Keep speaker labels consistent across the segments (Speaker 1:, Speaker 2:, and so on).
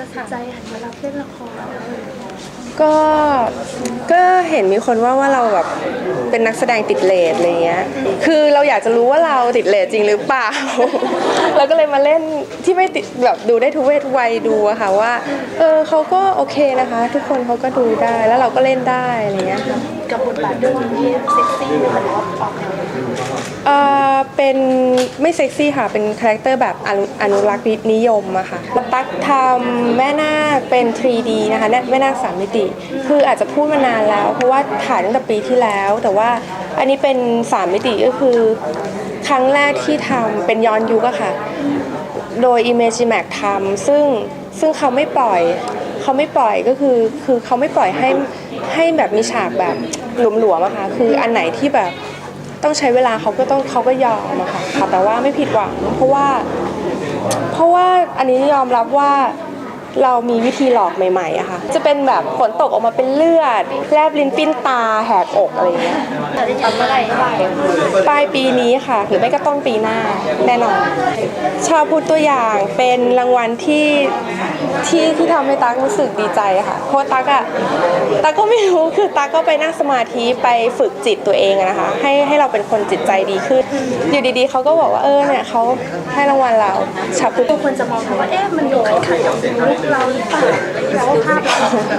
Speaker 1: ตัดสินใจหันมารับเล่นละคร
Speaker 2: ก็ก็เห็นมีคนว่าว่าเราแบบเป็นนักแสดงติดเลทอะไรเงี้ย คือเราอยากจะรู้ว่าเราติดเลทจริงหรือเปล่า เราก็เลยมาเล่นที่ไม่ติดแบบดูได้ทุกเพศทุกวัยดูอะค่ะว่า เออเขาก็โอเคนะคะ ทุกคนเขาก็ดูได้แล้วเราก็เล่นได้อะไรเงี้ยค่ะ
Speaker 1: กับบทบาทเรื่องนี้เซ็กซี่หรือว่าออกแนว
Speaker 2: เป็นไม่เซ็กซี่ค่ะ เป็นคาแรคเตอร์แบบอนุอนุรักษ์นิยมอะค่ะตั๊กทำแม่นาคเป็น 3D นะคะแม่นาคสามมิติ คืออาจจะพูดมานานแล้ว เพราะว่าถ่ายตั้งแต่ปีที่แล้ว แต่ว่าอันนี้เป็น3มิติก็คือ ครั้งแรกที่ทำเป็นย้อนยุคอะค่ะ โดย Imagimax ทำซึ่งซึ่งเขาไม่ปล่อยเขาไม่ปล่อยก็คือคือเขาไม่ปล่อยให้ให้แบบมีฉากแบบหลวมๆอะค่ะคืออันไหนที่แบบ ต้องใช้เวลาเขาก็ต้องเขาก็ยอมอะค่ะค่ะ แต่ว่าไม่ผิดหวังเพราะว่า เพราะว่าอันนี้ยอมรับว่าเรามีวิธีหลอกใหม่ๆอะค่ะ จะเป็นแบบฝนตกออกมาเป็นเลือด แลบลิ้นปิ้นตาแหกอกอะไรเงี้ย
Speaker 1: ทำเมื่อไหร่
Speaker 2: ปลายปีนี้ค่ะ หรือไม่ก็ต้นปีหน้าแน่นอน ชาวพูดตัวอย่างเป็นรางวัลที่ ที่ที่ทำให้ตั๊กรู้สึกดีใจค่ะเพราะว่าตั๊กอะตั๊กก็ไม่รู้คือตั๊กก็ไปนั่งสมาธิไปฝึกจิตตัวเองอะนะคะ ให้ให้เราเป็นคนจิตใจดีขึ้น อยู่ดีๆเขาก็บอกว่าเออเนี่ยเขาให้รางวัลเราชาวพุทธ
Speaker 1: ทุกคนจะมองว่าเอ๊ะมันดูขัดขัดกับลุคเราหรือเปล่าแล้วภาพ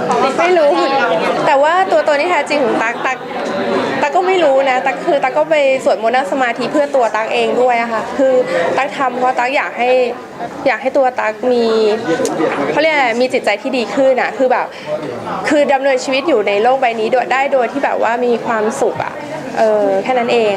Speaker 1: เรา
Speaker 2: ไม่รู้เหมือนกันแต่ว่าตัวตนที่แท้จริงของตั๊กตั๊ก ตั๊กก็ไม่รู้นะตั๊กคือตั๊กก็ไปสวดมนต์นั่งสมาธิเพื่อตัวตั๊กเองด้วยอะค่ะคือตั๊กทำเพราะตั๊กอยากให้อยากให้ตัวตั๊กมีเขาเรียกอะไรมีจิตใจที่ดีขึ้นอะคือแบบคือดำเนินชีวิตอยู่ในโลกใบนี้โดยได้โดยที่แบบว่ามีความสุขอะเออแค่นั้นเอง